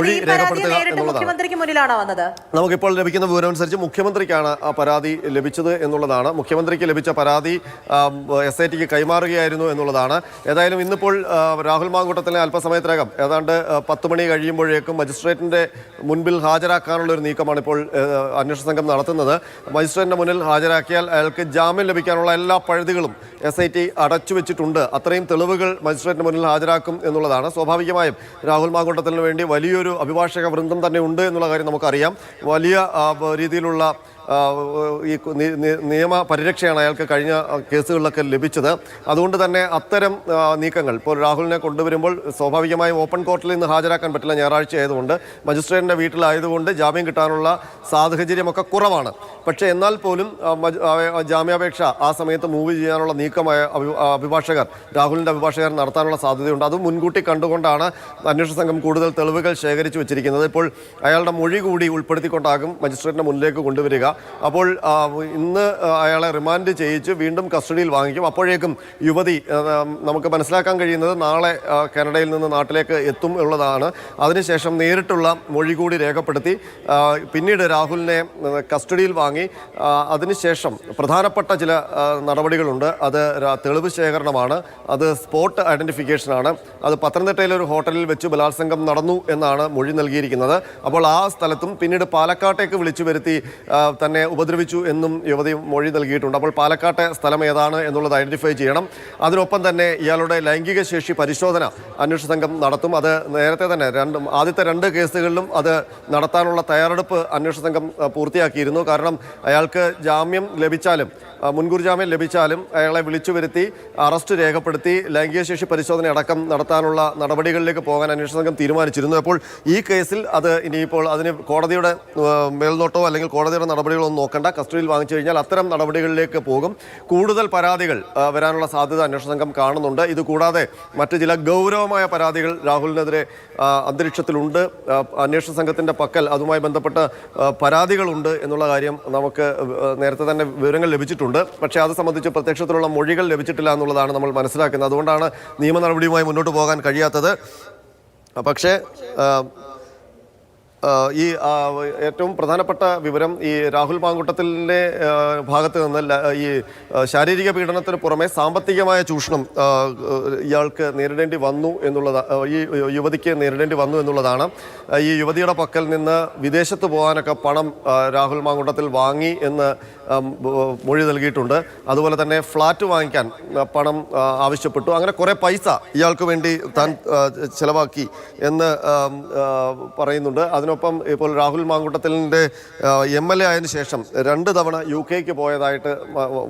മൊഴി രേഖപ്പെടുത്തുക എന്നുള്ളതാണ്. നമുക്കിപ്പോൾ ലഭിക്കുന്ന വിവരം അനുസരിച്ച് മുഖ്യമന്ത്രിക്കാണ് ആ പരാതി ലഭിച്ചത് എന്നുള്ളതാണ്. മുഖ്യമന്ത്രിക്ക് ലഭിച്ച പരാതി എസ് ഐ ടിക്ക് കൈമാറുകയായിരുന്നു എന്നുള്ളതാണ്. ഏതായാലും ഇന്നിപ്പോൾ രാഹുൽ മാങ്കൂട്ടത്തിലെ അല്പസമയത്തിനകം ഏതാണ്ട് പത്ത് മണി കഴിയുമ്പോഴേക്കും മജിസ്ട്രേറ്റിന്റെ മുൻപിൽ ഹാജരാക്കാനുള്ള ഒരു നീക്കമാണ് ഇപ്പോൾ അന്വേഷണ സംഘം നടത്തുന്നത്. മജിസ്ട്രേറ്റിന്റെ മുന്നിൽ ഹാജരാക്കിയാൽ അയാൾക്ക് ജാമ്യം ലഭിക്കാനുള്ള എല്ലാ പഴുതുകളും എസ് ഐ ടി അടച്ചു വെച്ചിട്ടുണ്ട്. അത്രയും തെളിവുകൾ മജിസ്ട്രേറ്റിന് മുന്നിൽ ഹാജരാക്കും എന്നുള്ളതാണ്. സ്വാഭാവികമായും രാഹുൽ മാങ്കൂട്ടത്തിന് വേണ്ടി വലിയൊരു അഭിഭാഷക വൃന്ദം തന്നെ ഉണ്ട് എന്നുള്ള കാര്യം നമുക്കറിയാം. വലിയ രീതിയിലുള്ള ഈ നിയമ പരിരക്ഷയാണ് അയാൾക്ക് കഴിഞ്ഞ കേസുകളിലൊക്കെ ലഭിച്ചത്. അതുകൊണ്ട് തന്നെ അത്തരം നീക്കങ്ങൾ ഇപ്പോൾ രാഹുലിനെ കൊണ്ടുവരുമ്പോൾ സ്വാഭാവികമായും ഓപ്പൺ കോർട്ടിൽ നിന്ന് ഹാജരാക്കാൻ പറ്റില്ല ഞായറാഴ്ച ആയതുകൊണ്ട് മജിസ്ട്രേറ്റിന്റെ വീട്ടിലായതുകൊണ്ട് ജാമ്യം കിട്ടാനുള്ള സാഹചര്യമൊക്കെ കുറവാണ്. പക്ഷേ എന്നാൽ പോലും ജാമ്യാപേക്ഷ ആ സമയത്ത് മൂവ് ചെയ്യാനുള്ള നീക്കമായ അഭി- അഭിഭാഷകർ രാഹുലിന്റെ അഭിഭാഷകർ നടത്താനുള്ള സാധ്യതയുണ്ട്. അത് മുൻകൂട്ടി കണ്ടുകൊണ്ടാണ് അന്വേഷണ സംഘം കൂടുതൽ തെളിവുകൾ ശേഖരിച്ചു വെച്ചിരിക്കുന്നത്. ഇപ്പോൾ അയാളുടെ മൊഴി കൂടി ഉൾപ്പെടുത്തിക്കൊണ്ടാകും മജിസ്ട്രേറ്റിന്റെ മുന്നിലേക്ക് കൊണ്ടുവരിക. അപ്പോൾ ഇന്ന് അയാളെ റിമാൻഡ് ചെയ്യിച്ച് വീണ്ടും കസ്റ്റഡിയിൽ വാങ്ങിക്കും. അപ്പോഴേക്കും യുവതി നമുക്ക് മനസ്സിലാക്കാൻ കഴിയുന്നത് നാളെ കാനഡയിൽ നിന്ന് നാട്ടിലേക്ക് എത്തും ഉള്ളതാണ്. അതിനുശേഷം നേരിട്ടുള്ള മൊഴി കൂടി രേഖപ്പെടുത്തി പിന്നീട് രാഹുലിനെ കസ്റ്റഡിയിൽ വാങ്ങി അതിനുശേഷം പ്രധാനപ്പെട്ട ചില നടപടികളുണ്ട്. അത് തെളിവ് ശേഖരണമാണ്. അത് സ്പോട്ട് ഐഡന്റിഫിക്കേഷനാണ് അത് പത്തനംതിട്ടയിലെ ഒരു ഹോട്ടലിൽ വെച്ച് ബലാത്സംഗം നടന്നു എന്നാണ് മൊഴി നൽകിയിരിക്കുന്നത്. അപ്പോൾ ആ സ്ഥലത്തും പിന്നീട് പാലക്കാട്ടേക്ക് വിളിച്ചു വരുത്തി തന്നെ ഉപദ്രവിച്ചു എന്നും യുവതി മൊഴി നൽകിയിട്ടുണ്ട്. അപ്പോൾ പാലക്കാട്ടെ സ്ഥലം ഏതാണ് എന്നുള്ളത് ഐഡന്റിഫൈ ചെയ്യണം. അതിനൊപ്പം തന്നെ ഇയാളുടെ ലൈംഗിക ശേഷി പരിശോധന അന്വേഷണ സംഘം നടത്തും. അത് നേരത്തെ തന്നെ രണ്ട് ആദ്യത്തെ രണ്ട് കേസുകളിലും അത് നടത്താനുള്ള തയ്യാറെടുപ്പ് അന്വേഷണ സംഘം പൂർത്തിയാക്കിയിരുന്നു. കാരണം അയാൾക്ക് ജാമ്യം ലഭിച്ചാലും മുൻകൂർ ജാമ്യം ലഭിച്ചാലും അയാളെ വിളിച്ചു വരുത്തി അറസ്റ്റ് രേഖപ്പെടുത്തി ലൈംഗിക ശേഷി പരിശോധന അടക്കം നടത്താനുള്ള നടപടികളിലേക്ക് പോകാൻ അന്വേഷണ സംഘം തീരുമാനിച്ചിരുന്നു. അപ്പോൾ ഈ കേസിൽ അത് ഇനിയിപ്പോൾ അതിന് കോടതിയുടെ മേൽനോട്ടോ അല്ലെങ്കിൽ കോടതിയുടെ നടപടികളോ ഒന്നും നോക്കണ്ട. കസ്റ്റഡിയിൽ വാങ്ങിച്ചു കഴിഞ്ഞാൽ അത്തരം നടപടികളിലേക്ക് പോകും. കൂടുതൽ പരാതികൾ വരാനുള്ള സാധ്യത അന്വേഷണ സംഘം കാണുന്നുണ്ട്. ഇതുകൂടാതെ മറ്റ് ചില ഗൗരവമായ പരാതികൾ രാഹുലിനെതിരെ അന്തരീക്ഷത്തിലുണ്ട്. അന്വേഷണ സംഘത്തിന്റെ പക്കൽ അതുമായി ബന്ധപ്പെട്ട പരാതികളുണ്ട് എന്നുള്ള കാര്യം നമുക്ക് നേരത്തെ തന്നെ വിവരങ്ങൾ ലഭിച്ചിട്ടുണ്ട്. പക്ഷേ അത് സംബന്ധിച്ച് പ്രത്യക്ഷത്തിലുള്ള മൊഴികൾ ലഭിച്ചിട്ടില്ല എന്നുള്ളതാണ് നമ്മൾ മനസ്സിലാക്കുന്നത്. അതുകൊണ്ടാണ് നിയമ നടപടിയുമായി മുന്നോട്ട് പോകാൻ കഴിയാത്തത്. പക്ഷേ ഈ ഏറ്റവും പ്രധാനപ്പെട്ട വിവരം ഈ രാഹുൽ പാങ്കുട്ടത്തിന്റെ ഭാഗത്ത് നിന്ന് ഈ ശാരീരിക പീഡനത്തിന് പുറമെ സാമ്പത്തികമായ ചൂഷണം ഇയാൾക്ക് നേരിടേണ്ടി വന്നു എന്നുള്ളത് ഈ യുവതിക്ക് നേരിടേണ്ടി വന്നു എന്നുള്ളതാണ്. ഈ യുവതിയുടെ പക്കൽ നിന്ന് വിദേശത്ത് പോകാനൊക്കെ പണം രാഹുൽ മാങ്കുട്ടത്തിൽ വാങ്ങി എന്ന് മൊഴി നൽകിയിട്ടുണ്ട്. അതുപോലെ തന്നെ ഫ്ലാറ്റ് വാങ്ങിക്കാൻ പണം ആവശ്യപ്പെട്ടു. അങ്ങനെ കുറേ പൈസ ഇയാൾക്ക് വേണ്ടി താൻ ചിലവാക്കി എന്ന് പറയുന്നുണ്ട്. അതിന് അതിനൊപ്പം ഇപ്പോൾ രാഹുൽ മാങ്കുട്ടത്തിലിന്റെ എം എൽ എ ആയതിനു ശേഷം രണ്ട് തവണ യു കെക്ക് പോയതായിട്ട്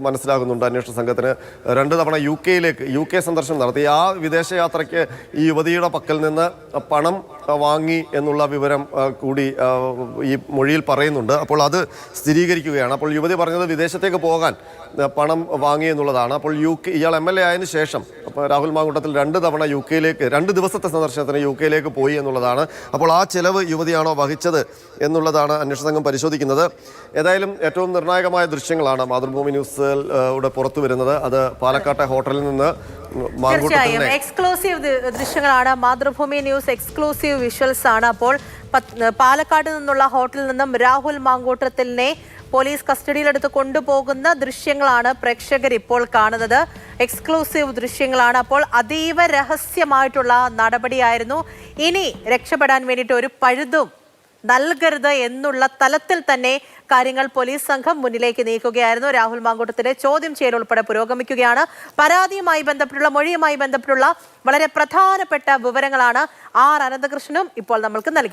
മനസ്സിലാകുന്നുണ്ട് അന്വേഷണ സംഘത്തിന്. രണ്ട് തവണ യു കെയിലേക്ക് യു കെ സന്ദർശനം നടത്തി. ആ വിദേശയാത്രയ്ക്ക് ഈ യുവതിയുടെ പക്കൽ നിന്ന് പണം വാങ്ങി എന്നുള്ള വിവരം കൂടി ഈ മൊഴിയിൽ പറയുന്നുണ്ട്. അപ്പോൾ അത് സ്ഥിരീകരിക്കുകയാണ്. അപ്പോൾ യുവതി പറഞ്ഞത് വിദേശത്തേക്ക് പോകാൻ പണം വാങ്ങി എന്നുള്ളതാണ്. അപ്പോൾ യു കെ ഇയാൾ എം എൽ എ ആയതിനു ശേഷം അപ്പോൾ രാഹുൽ മാങ്കൂട്ടത്തിൽ രണ്ട് തവണ യു കെയിലേക്ക് രണ്ട് ദിവസത്തെ സന്ദർശനത്തിന് യു കെയിലേക്ക് പോയി എന്നുള്ളതാണ്. അപ്പോൾ ആ ചെലവ് യുവതിയാണോ വഹിച്ചത് എന്നുള്ളതാണ് അന്വേഷണ സംഘം പരിശോധിക്കുന്നത്. ഏതായാലും ഏറ്റവും നിർണായകമായ ദൃശ്യങ്ങളാണ് മാതൃഭൂമി ന്യൂസിലൂടെ പുറത്തു വരുന്നത് അത് പാലക്കാട്ടെ ഹോട്ടലിൽ നിന്ന് തീർച്ചയായും. എക്സ്ക്ലൂസീവ് ദൃശ്യങ്ങളാണ്. മാതൃഭൂമി ന്യൂസ് എക്സ്ക്ലൂസീവ് വിഷ്വൽസ് ആണ് അപ്പോൾ പാലക്കാട് നിന്നുള്ള ഹോട്ടലിൽ നിന്നും രാഹുൽ മാങ്കൂട്ടത്തിലിനെ പോലീസ് കസ്റ്റഡിയിലെടുത്ത് കൊണ്ടുപോകുന്ന ദൃശ്യങ്ങളാണ് പ്രേക്ഷകർ ഇപ്പോൾ കാണുന്നത്. എക്സ്ക്ലൂസീവ് ദൃശ്യങ്ങളാണ്. അപ്പോൾ അതീവ രഹസ്യമായിട്ടുള്ള നടപടിയായിരുന്നു. ഇനി രക്ഷപ്പെടാൻ വേണ്ടിയിട്ട് ഒരു പഴുതും നൽകരുത് എന്നുള്ള തലത്തിൽ തന്നെ കാര്യങ്ങൾ പോലീസ് സംഘം മുന്നിലേക്ക് നീക്കുകയായിരുന്നു. രാഹുൽ മാങ്കൂട്ടത്തിന്റെ ചോദ്യം ചെയ്യൽ ഉൾപ്പെടെ പുരോഗമിക്കുകയാണ്. പരാതിയുമായി ബന്ധപ്പെട്ടുള്ള മൊഴിയുമായി ബന്ധപ്പെട്ടുള്ള വളരെ പ്രധാനപ്പെട്ട വിവരങ്ങളാണ് ആർ അനന്തകൃഷ്ണനും ഇപ്പോൾ നമ്മൾക്ക് നൽകി